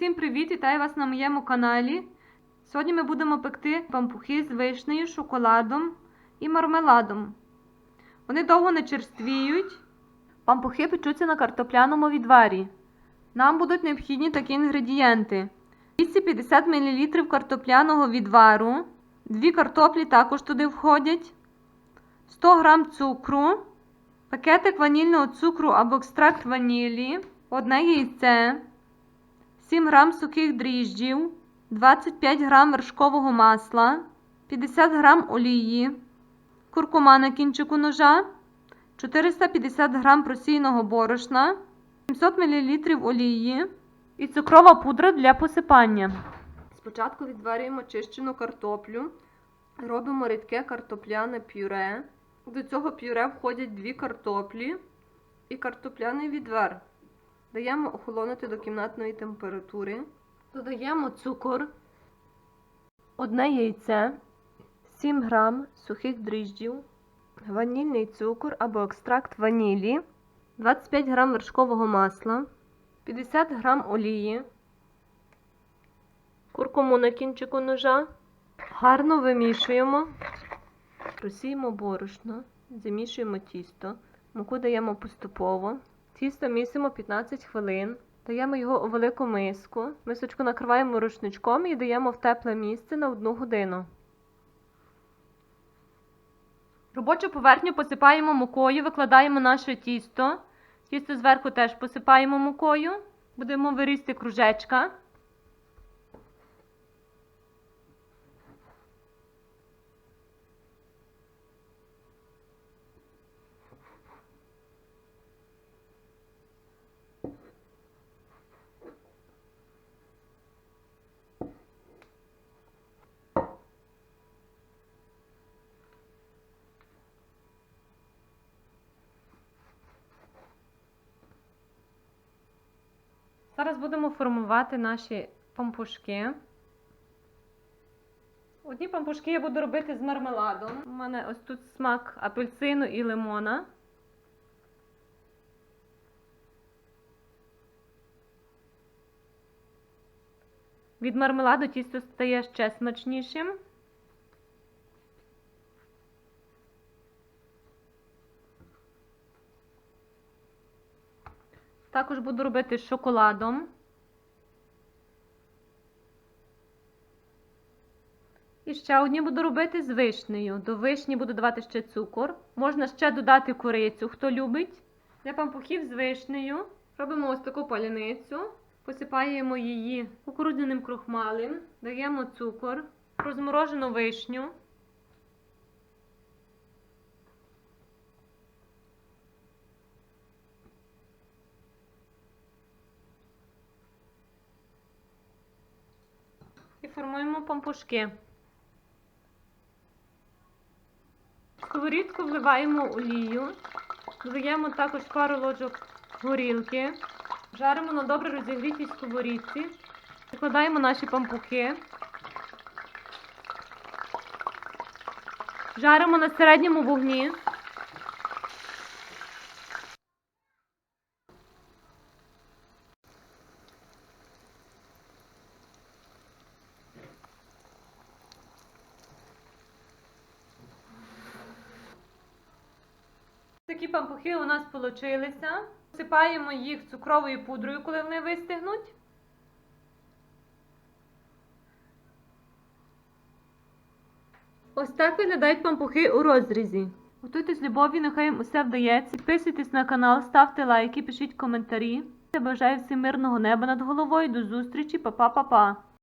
всім привіт! Вітаю вас на моєму каналі. Сьогодні ми будемо пекти пампухи з вишнею, шоколадом і мармеладом. Вони довго не черствіють. Пампухи печуться на картопляному відварі. Нам будуть необхідні такі інгредієнти: 250 мл картопляного відвару, 2 картоплі також туди входять, 100 г цукру, пакетик ванільного цукру або екстракт ванілі, одне яйце. 7 грам сухих дріжджів, 25 грам вершкового масла, 50 грам олії, куркума на кінчику ножа, 450 грам просійного борошна, 700 мл олії і цукрова пудра для посипання. Спочатку відварюємо чищену картоплю, робимо рідке картопляне пюре. До цього пюре входять дві картоплі і картопляний відвар. Даємо охолонути до кімнатної температури. Додаємо цукор, одне яйце, 7 грам сухих дріжджів, ванільний цукор або екстракт ванілі, 25 грам вершкового масла, 50 грам олії, куркуму на кінчику ножа. Гарно вимішуємо, просіємо борошно, замішуємо тісто, муку даємо поступово. Тісто місимо 15 хвилин. Даємо його у велику миску. Мисочку накриваємо рушничком і даємо в тепле місце на 1 годину. Робочу поверхню посипаємо мукою, викладаємо наше тісто. Тісто зверху теж посипаємо мукою. Будемо вирізти кружечка. Зараз будемо формувати наші пампушки. Одні пампушки я буду робити з мармеладом. У мене ось тут смак апельсину і лимона. Від мармеладу тісто стає ще смачнішим. Також буду робити з шоколадом. І ще одні буду робити з вишнею. До вишні буду давати ще цукор. Можна ще додати курицю, хто любить. Для пампухів з вишнею робимо ось таку паляницю, посипаємо її кукурудзяним крохмалем, даємо цукор, розморожену вишню. Формуємо пампушки. В сковорідку вливаємо олію, додаємо також пару ложок горілки, жаримо на добре розігрітій сковорідці, викладаємо наші пампухи, жаримо на середньому вогні. Такі пампухи у нас получилися. Посипаємо їх цукровою пудрою, коли вони вистигнуть. Ось так виглядають пампухи у розрізі. Готуйте з любов'ю, нехай їм усе вдається. Підписуйтесь на канал, ставте лайки, пишіть коментарі. Я бажаю всім мирного неба над головою. До зустрічі, па-па-па-па!